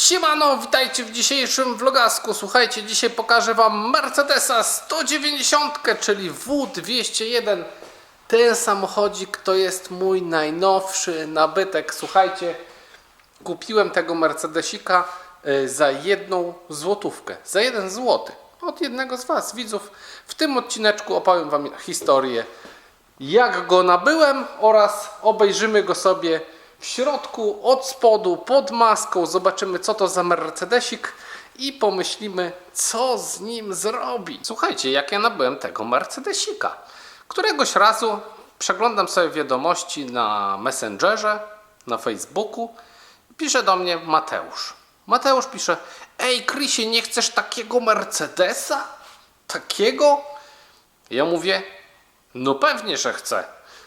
Siemano, witajcie w dzisiejszym vlogasku. Słuchajcie, dzisiaj pokażę Wam Mercedesa 190, czyli W201. Ten samochodzik to jest mój najnowszy nabytek. Słuchajcie, kupiłem tego Mercedesika y, za jedną złotówkę, za jeden złoty. Od jednego z Was, widzów. W tym odcineczku opowiem Wam historię jak go nabyłem oraz obejrzymy go sobie w środku, od spodu, pod maską. Zobaczymy co to za Mercedesik i pomyślimy co z nim zrobić. Słuchajcie, jak ja nabyłem tego Mercedesika. Któregoś razu przeglądam sobie wiadomości na Messengerze, na Facebooku. Pisze do mnie Mateusz. Mateusz pisze: Ej, Krysie, nie chcesz takiego Mercedesa? Takiego? Ja mówię: no pewnie, że chcę.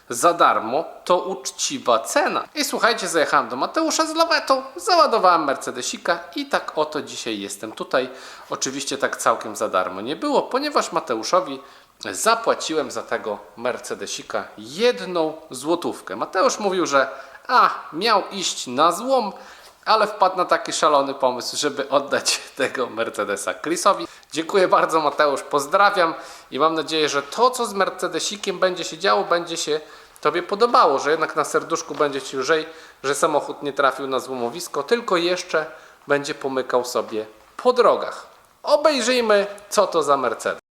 Za darmo to uczciwa cena. I słuchajcie, zajechałem do Mateusza z lawetą, załadowałem Mercedesika i tak oto dzisiaj jestem tutaj. Oczywiście tak całkiem za darmo nie było, ponieważ Mateuszowi zapłaciłem za tego Mercedesika jedną złotówkę. Mateusz mówił, że a, miał iść na złom, ale wpadł na taki szalony pomysł, żeby oddać tego Mercedesa Chrisowi. Dziękuję bardzo Mateusz, pozdrawiam i mam nadzieję, że to co z Mercedesikiem będzie się działo, będzie się Tobie podobało, że jednak na serduszku będzie Ci lżej, że samochód nie trafił na złomowisko, tylko jeszcze będzie pomykał sobie po drogach. Obejrzyjmy co to za Mercedes.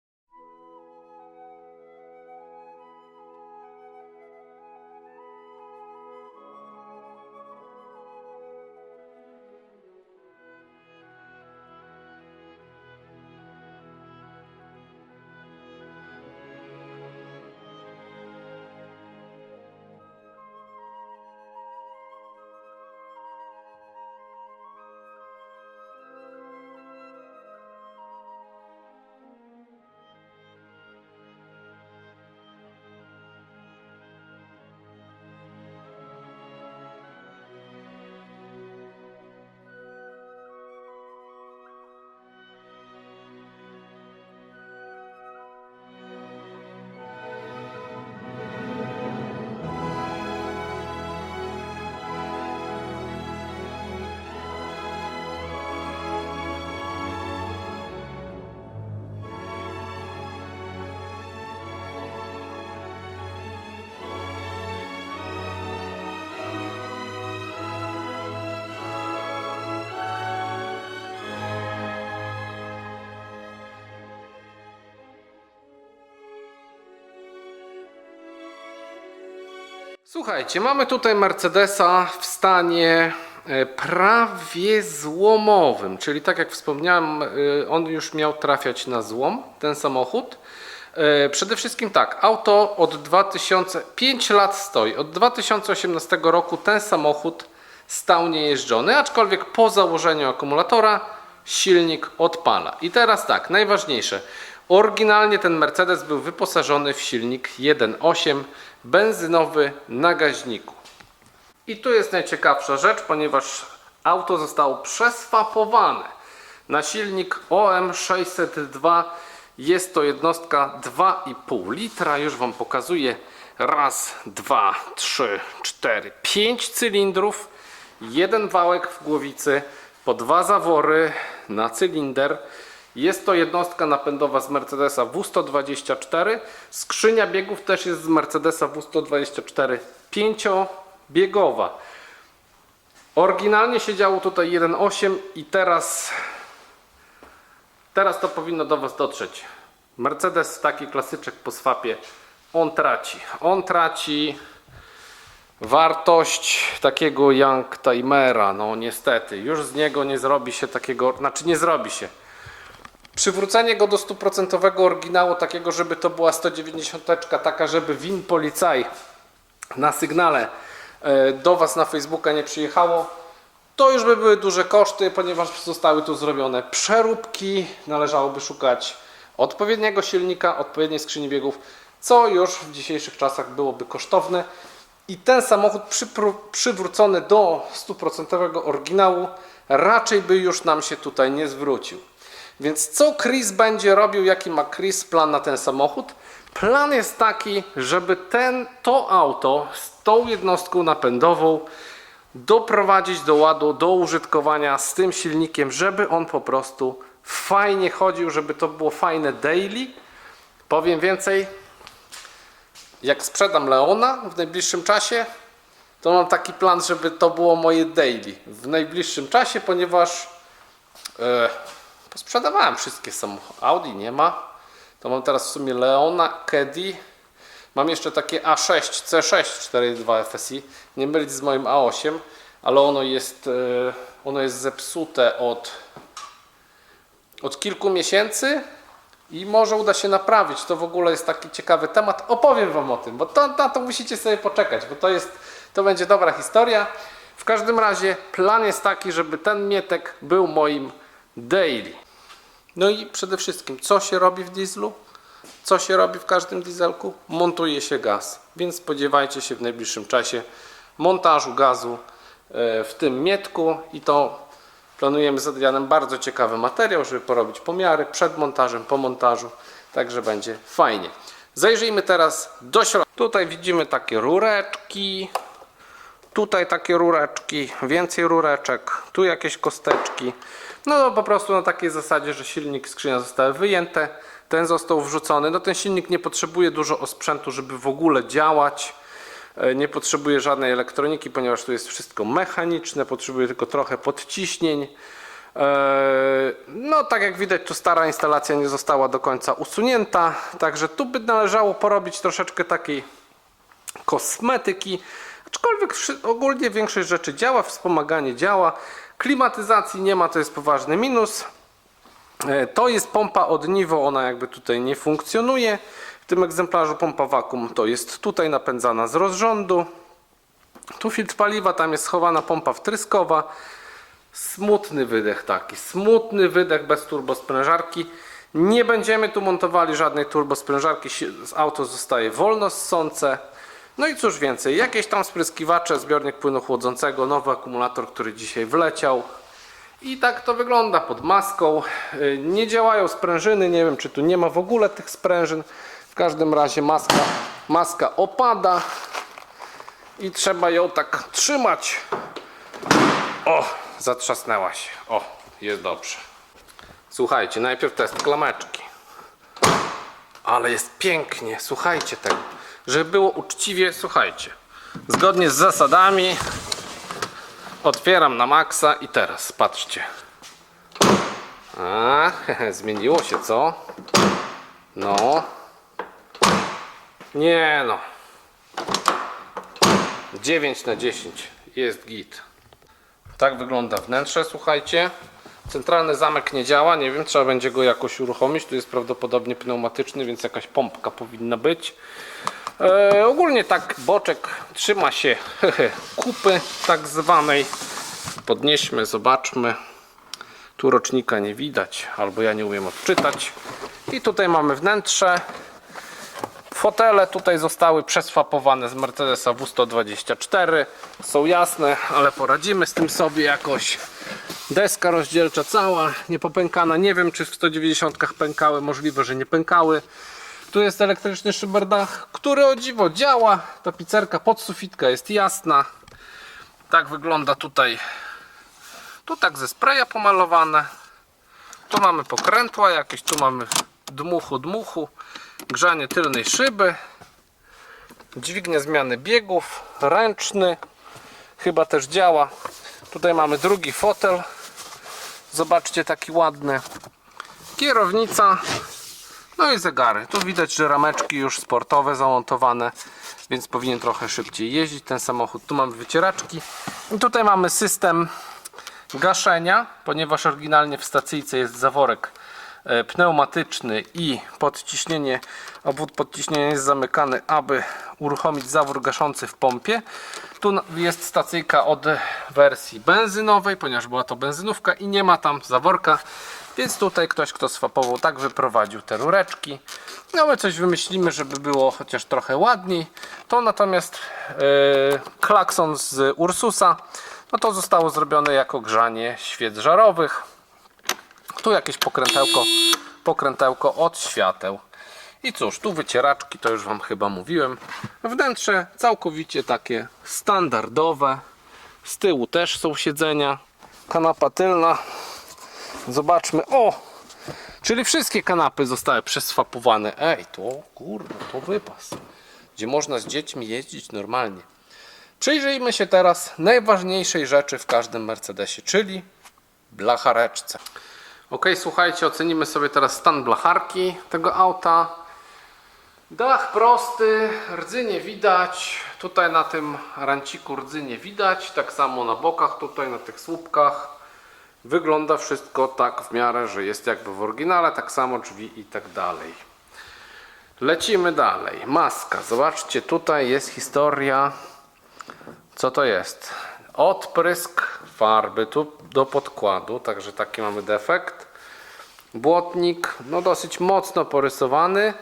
Słuchajcie, mamy tutaj Mercedesa w stanie e, prawie złomowym, czyli tak jak wspomniałem, e, on już miał trafiać na złom, ten samochód. E, Przede wszystkim tak, auto od 2005 lat stoi. Od 2018 roku ten samochód stał niejeżdżony, aczkolwiek po założeniu akumulatora silnik odpala. I teraz tak, najważniejsze. Oryginalnie ten Mercedes był wyposażony w silnik 1.8 benzynowy na gaźniku. I tu jest najciekawsza rzecz, ponieważ auto zostało przeswapowane na silnik OM602. Jest to jednostka 2,5 litra. Już Wam pokazuję. Raz, dwa, trzy, cztery, pięć cylindrów. Jeden wałek w głowicy, po dwa zawory na cylinder. Jest to jednostka napędowa z Mercedesa W124. Skrzynia biegów też jest z Mercedesa W124 pięciobiegowa. Oryginalnie siedziało tutaj 1.8 i teraz teraz to powinno do Was dotrzeć. Mercedes taki klasyczek po swapie on traci. On traci wartość takiego Young Timera. No niestety, już z niego nie zrobi się takiego, znaczy nie zrobi się. Przywrócenie go do stuprocentowego oryginału, takiego, żeby to była 190, taka, żeby win policaj na sygnale e, do Was na Facebooka nie przyjechało, to już by były duże koszty, ponieważ zostały tu zrobione przeróbki. Należałoby szukać odpowiedniego silnika, odpowiedniej skrzyni biegów, co już w dzisiejszych czasach byłoby kosztowne. I ten samochód przywrócony do stuprocentowego oryginału raczej by już nam się tutaj nie zwrócił. Więc co Chris będzie robił, jaki ma Chris plan na ten samochód? Plan jest taki, żeby ten, to auto z tą jednostką napędową doprowadzić do ładu, do użytkowania z tym silnikiem, żeby on po prostu fajnie chodził, żeby to było fajne daily. Powiem więcej, jak sprzedam Leona w najbliższym czasie, to mam taki plan, żeby to było moje daily w najbliższym czasie, ponieważ e, posprzedawałem wszystkie samochody. Audi nie ma. To mam teraz w sumie Leona, Caddy. Mam jeszcze takie A6, C6 4.2 FSI. Nie mylić z moim A8, ale ono jest, e, ono jest zepsute od, od kilku miesięcy i może uda się naprawić. To w ogóle jest taki ciekawy temat. Opowiem Wam o tym, bo to, na to musicie sobie poczekać, bo to jest, to będzie dobra historia. W każdym razie plan jest taki, żeby ten mietek był moim daily. No i przede wszystkim, co się robi w dieslu? Co się robi w każdym dieselku? Montuje się gaz. Więc spodziewajcie się w najbliższym czasie montażu gazu e, w tym mietku i to planujemy z Adrianem bardzo ciekawy materiał, żeby porobić pomiary przed montażem, po montażu. Także będzie fajnie. Zajrzyjmy teraz do środka. Tutaj widzimy takie rureczki. Tutaj takie rureczki, więcej rureczek, tu jakieś kosteczki. No po prostu na takiej zasadzie, że silnik, skrzynia zostały wyjęte, ten został wrzucony. No ten silnik nie potrzebuje dużo osprzętu, żeby w ogóle działać. E, Nie potrzebuje żadnej elektroniki, ponieważ tu jest wszystko mechaniczne, potrzebuje tylko trochę podciśnień. E, No, tak jak widać, tu stara instalacja nie została do końca usunięta, także tu by należało porobić troszeczkę takiej kosmetyki. Aczkolwiek ogólnie większość rzeczy działa, wspomaganie działa. Klimatyzacji nie ma, to jest poważny minus. E, To jest pompa od Nivo, ona jakby tutaj nie funkcjonuje. W tym egzemplarzu pompa wakum to jest tutaj napędzana z rozrządu. Tu filtr paliwa, tam jest schowana pompa wtryskowa. Smutny wydech taki, smutny wydech bez turbosprężarki. Nie będziemy tu montowali żadnej turbosprężarki, auto zostaje wolno ssące. No i cóż więcej, jakieś tam spryskiwacze, zbiornik płynu chłodzącego, nowy akumulator, który dzisiaj wleciał. I tak to wygląda pod maską. Yy, Nie działają sprężyny, nie wiem czy tu nie ma w ogóle tych sprężyn. W każdym razie maska, maska opada i trzeba ją tak trzymać. O, zatrzasnęła się. O, jest dobrze. Słuchajcie, najpierw test klameczki. Ale jest pięknie, słuchajcie tego. Żeby było uczciwie, słuchajcie. Zgodnie z zasadami otwieram na maksa i teraz patrzcie. A, zmieniło się co? No. Nie no. 9 na 10 jest git. Tak wygląda wnętrze, słuchajcie. Centralny zamek nie działa, nie wiem, trzeba będzie go jakoś uruchomić. Tu jest prawdopodobnie pneumatyczny, więc jakaś pompka powinna być. E, ogólnie tak boczek trzyma się kupy tak zwanej. Podnieśmy, zobaczmy. Tu rocznika nie widać, albo ja nie umiem odczytać. I tutaj mamy wnętrze. Fotele tutaj zostały przeswapowane z Mercedesa W124. Są jasne, ale poradzimy z tym sobie jakoś. Deska rozdzielcza cała, niepopękana. Nie wiem, czy w 190 pękały. Możliwe, że nie pękały. Tu jest elektryczny szyberdach, który o dziwo działa. Tapicerka podsufitka jest jasna. Tak wygląda tutaj. Tu tak ze spraya pomalowane. Tu mamy pokrętła jakieś, tu mamy dmuchu, dmuchu. Grzanie tylnej szyby. Dźwignia zmiany biegów. Ręczny. Chyba też działa. Tutaj mamy drugi fotel. Zobaczcie, taki ładny. Kierownica. No i zegary. Tu widać, że rameczki już sportowe zamontowane, więc powinien trochę szybciej jeździć ten samochód. Tu mamy wycieraczki. I tutaj mamy system gaszenia, ponieważ oryginalnie w stacyjce jest zaworek e, pneumatyczny i podciśnienie, obwód podciśnienia jest zamykany, aby uruchomić zawór gaszący w pompie. Tu jest stacyjka od wersji benzynowej, ponieważ była to benzynówka i nie ma tam zaworka, więc tutaj ktoś, kto swapował, tak wyprowadził te rureczki. No my coś wymyślimy, żeby było chociaż trochę ładniej. To natomiast e, klakson z Ursusa, no to zostało zrobione jako grzanie świec żarowych. Tu jakieś pokrętełko, pokrętełko od świateł. I cóż, tu wycieraczki, to już Wam chyba mówiłem. Wnętrze całkowicie takie standardowe. Z tyłu też są siedzenia. Kanapa tylna. Zobaczmy. O! Czyli wszystkie kanapy zostały przeswapowane. Ej, to kurde, to wypas. Gdzie można z dziećmi jeździć normalnie. Przyjrzyjmy się teraz najważniejszej rzeczy w każdym Mercedesie, czyli blachareczce. Ok, słuchajcie, ocenimy sobie teraz stan blacharki tego auta. Dach prosty, rdzy nie widać. Tutaj na tym ranciku rdzy nie widać. Tak samo na bokach, tutaj na tych słupkach. Wygląda wszystko tak w miarę, że jest jakby w oryginale, tak samo drzwi i tak dalej. Lecimy dalej. Maska. Zobaczcie, tutaj jest historia. Co to jest? Odprysk farby tu do podkładu, także taki mamy defekt. Błotnik, no dosyć mocno porysowany.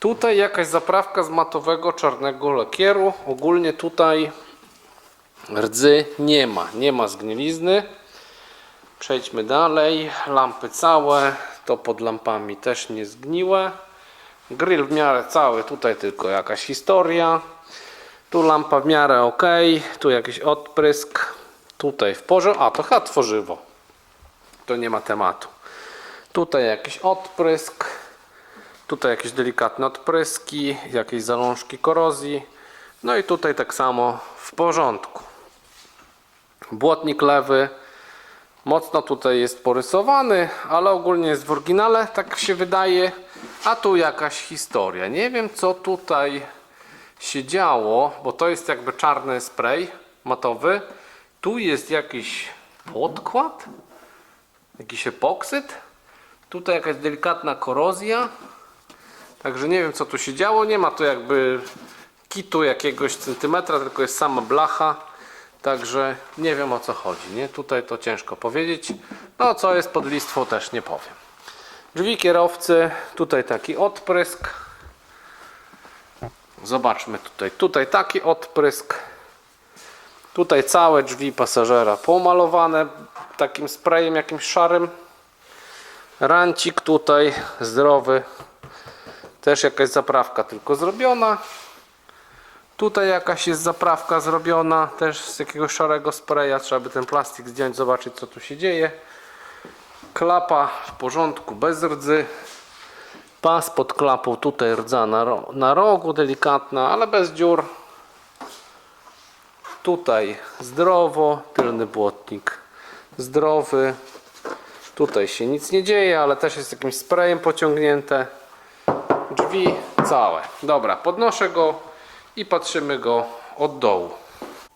Tutaj jakaś zaprawka z matowego czarnego lakieru. Ogólnie tutaj rdzy nie ma, nie ma zgnilizny. Przejdźmy dalej. Lampy całe, to pod lampami też nie zgniłe. Grill w miarę cały, tutaj tylko jakaś historia. Tu lampa w miarę ok, tu jakiś odprysk. Tutaj w porządku. A to chyba tworzywo. To nie ma tematu. Tutaj jakiś odprysk. Tutaj jakieś delikatne odpryski, jakieś zalążki korozji. No i tutaj tak samo w porządku. Błotnik lewy. Mocno tutaj jest porysowany, ale ogólnie jest w oryginale, tak się wydaje. A tu jakaś historia. Nie wiem co tutaj się działo, bo to jest jakby czarny spray matowy. Tu jest jakiś podkład, jakiś epoksyt. Tutaj jakaś delikatna korozja. Także nie wiem co tu się działo. Nie ma tu jakby kitu jakiegoś centymetra, tylko jest sama blacha. Także nie wiem o co chodzi. Nie? Tutaj to ciężko powiedzieć. No co jest pod listwą też nie powiem. Drzwi kierowcy, tutaj taki odprysk. Zobaczmy tutaj. Tutaj taki odprysk. Tutaj całe drzwi pasażera pomalowane takim sprayem jakimś szarym. Rancik tutaj zdrowy. Też jakaś zaprawka tylko zrobiona. Tutaj jakaś jest zaprawka zrobiona też z jakiegoś szarego spraya. Trzeba by ten plastik zdjąć, zobaczyć co tu się dzieje. Klapa w porządku, bez rdzy. Pas pod klapą, tutaj rdza na, na rogu, delikatna, ale bez dziur. Tutaj zdrowo, tylny błotnik zdrowy. Tutaj się nic nie dzieje, ale też jest jakimś sprayem pociągnięte. Drzwi całe. Dobra, podnoszę go i patrzymy go od dołu.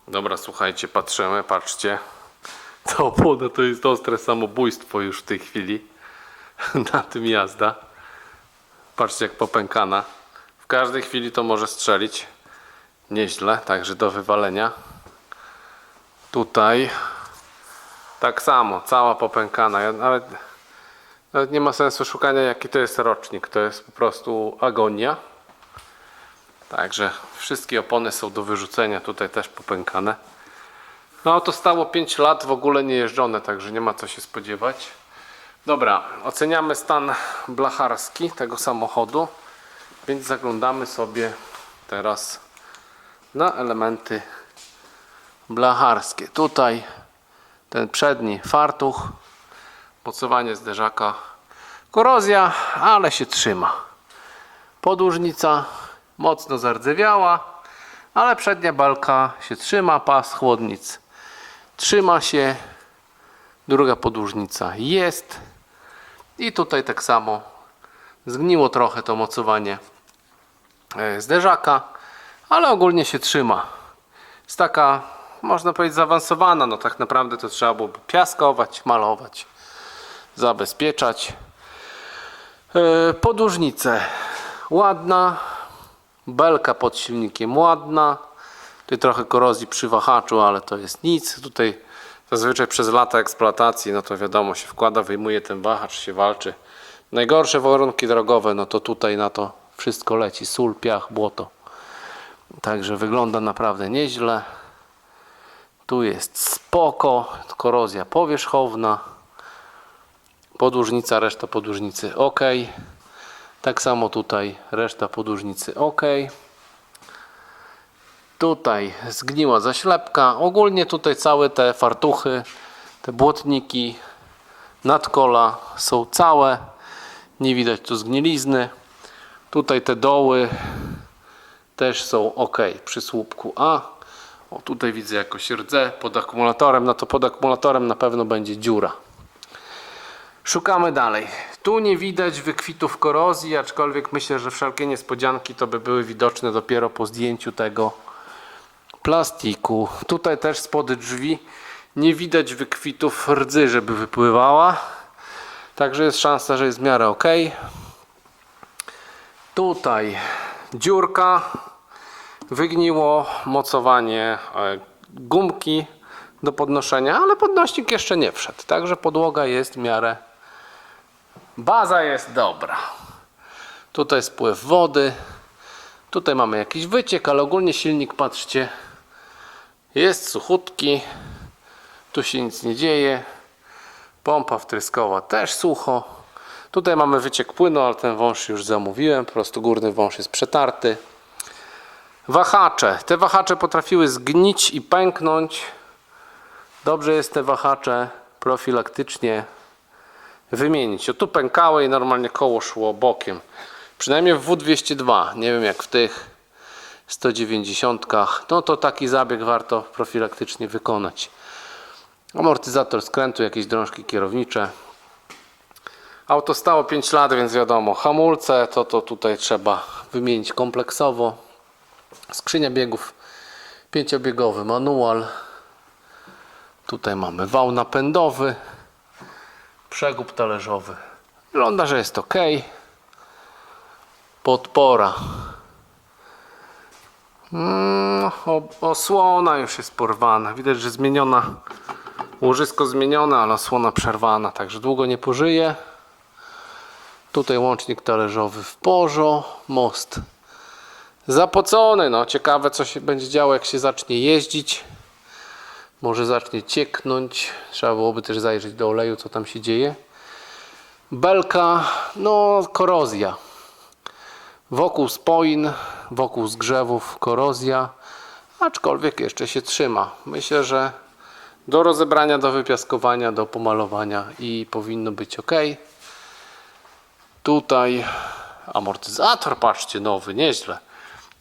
Dobra, słuchajcie, patrzymy, patrzcie. To opona to jest ostre samobójstwo już w tej chwili. Na tym jazda. Patrzcie jak popękana. W każdej chwili to może strzelić. Nieźle, także do wywalenia. Tutaj tak samo, cała popękana. Ja nawet, nawet nie ma sensu szukania jaki to jest rocznik. To jest po prostu agonia. Także wszystkie opony są do wyrzucenia. Tutaj też popękane. No to stało 5 lat, w ogóle nie jeżdżone, także nie ma co się spodziewać. Dobra, oceniamy stan blacharski tego samochodu, więc zaglądamy sobie teraz na elementy blacharskie. Tutaj ten przedni fartuch, mocowanie zderzaka, korozja, ale się trzyma. Podłużnica mocno zardzewiała, ale przednia balka się trzyma, pas chłodnic trzyma się, druga podłużnica jest i tutaj tak samo zgniło trochę to mocowanie e, zderzaka, ale ogólnie się trzyma. Jest taka, można powiedzieć, zaawansowana. No tak naprawdę to trzeba byłoby piaskować, malować, zabezpieczać. E, Podłużnice ładna, belka pod silnikiem ładna. Tutaj trochę korozji przy wahaczu, ale to jest nic. Tutaj zazwyczaj przez lata eksploatacji, no to wiadomo, się wkłada, wyjmuje ten wahacz, się walczy. Najgorsze warunki drogowe, no to tutaj na to wszystko leci. Sól, piach, błoto. Także wygląda naprawdę nieźle. Tu jest spoko, korozja powierzchowna. Podłużnica, reszta podłużnicy ok. Tak samo tutaj reszta podłużnicy ok. Tutaj zgniła zaślepka. Ogólnie tutaj całe te fartuchy, te błotniki, nadkola są całe. Nie widać tu zgnilizny. Tutaj te doły też są ok przy słupku A. O, tutaj widzę jakoś rdze pod akumulatorem. No to pod akumulatorem na pewno będzie dziura. Szukamy dalej. Tu nie widać wykwitów korozji, aczkolwiek myślę, że wszelkie niespodzianki to by były widoczne dopiero po zdjęciu tego plastiku. Tutaj też spod drzwi nie widać wykwitów rdzy, żeby wypływała. Także jest szansa, że jest w miarę ok. Tutaj dziurka, wygniło mocowanie e, gumki do podnoszenia, ale podnośnik jeszcze nie wszedł. Także podłoga jest w miarę. Baza jest dobra. Tutaj spływ wody. Tutaj mamy jakiś wyciek, ale ogólnie silnik, patrzcie, jest suchutki. Tu się nic nie dzieje. Pompa wtryskowa też sucho. Tutaj mamy wyciek płynu, ale ten wąż już zamówiłem. Po prostu górny wąż jest przetarty. Wahacze. Te wahacze potrafiły zgnić i pęknąć. Dobrze jest te wahacze profilaktycznie wymienić. O tu pękały i normalnie koło szło bokiem. Przynajmniej w W202. Nie wiem jak w tych 190. No to taki zabieg warto profilaktycznie wykonać. Amortyzator skrętu, jakieś drążki kierownicze. Auto stało 5 lat, więc wiadomo, hamulce to, to tutaj trzeba wymienić kompleksowo. Skrzynia biegów pięciobiegowy manual. Tutaj mamy wał napędowy, przegub talerzowy. Wygląda, że jest ok. Podpora. Mm, osłona już jest porwana. Widać, że zmieniona. Łożysko zmienione, ale osłona przerwana, także długo nie pożyje. Tutaj łącznik talerzowy w porzo, most zapocony. No, ciekawe co się będzie działo, jak się zacznie jeździć. Może zacznie cieknąć. Trzeba byłoby też zajrzeć do oleju, co tam się dzieje. Belka, no korozja. Wokół spoin, wokół zgrzewów korozja, aczkolwiek jeszcze się trzyma. Myślę, że do rozebrania, do wypiaskowania, do pomalowania i powinno być ok. Tutaj amortyzator, patrzcie, nowy, nieźle.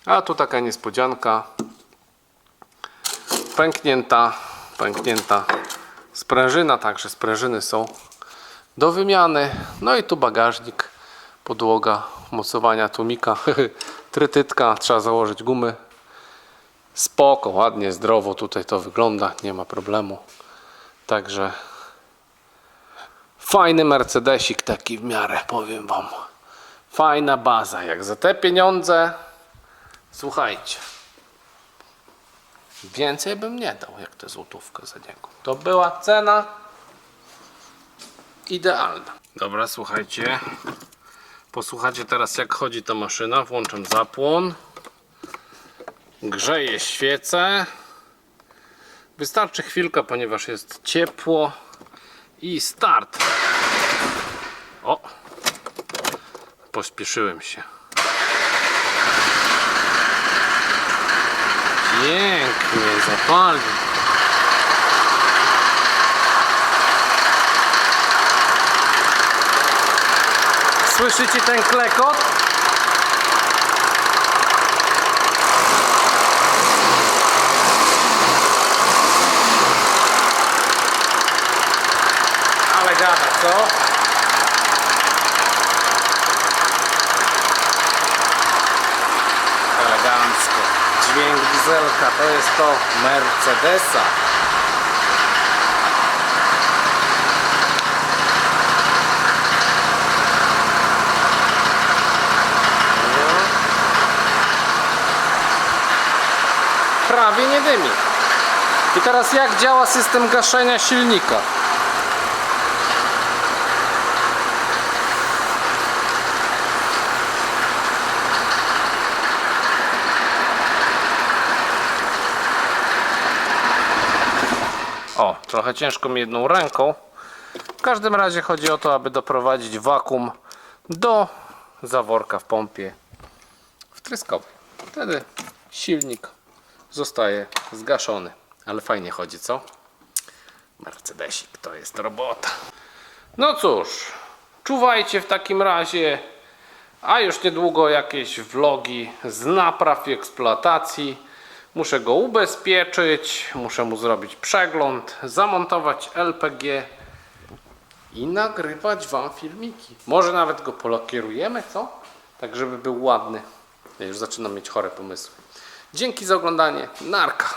A tu taka niespodzianka. Pęknięta, pęknięta sprężyna, także sprężyny są do wymiany. No i tu bagażnik, podłoga mocowania tłumika, trytytka, trzeba założyć gumy. Spoko, ładnie, zdrowo tutaj to wygląda, nie ma problemu. Także fajny Mercedesik taki w miarę, powiem wam. Fajna baza, jak za te pieniądze, słuchajcie. Więcej bym nie dał, jak tę złotówkę za niego. To była cena idealna. Dobra, słuchajcie. Posłuchajcie teraz, jak chodzi ta maszyna. Włączam zapłon. Grzeje świecę. Wystarczy chwilka, ponieważ jest ciepło. I start. O! Pospieszyłem się. Pięknie zapalił. Słyszycie ten klekot? Ale gada, co? Dieselka to jest to Mercedesa. Prawie nie dymi. I teraz jak działa system gaszenia silnika? O, trochę ciężko mi jedną ręką. W każdym razie chodzi o to, aby doprowadzić wakum do zaworka w pompie wtryskowej. Wtedy silnik zostaje zgaszony. Ale fajnie chodzi, co? Mercedesik to jest robota. No cóż, czuwajcie w takim razie, a już niedługo jakieś vlogi z napraw i eksploatacji. Muszę go ubezpieczyć, muszę mu zrobić przegląd, zamontować LPG i nagrywać Wam filmiki. Może nawet go polakierujemy, co? Tak, żeby był ładny. Ja już zaczynam mieć chore pomysły. Dzięki za oglądanie. Narka.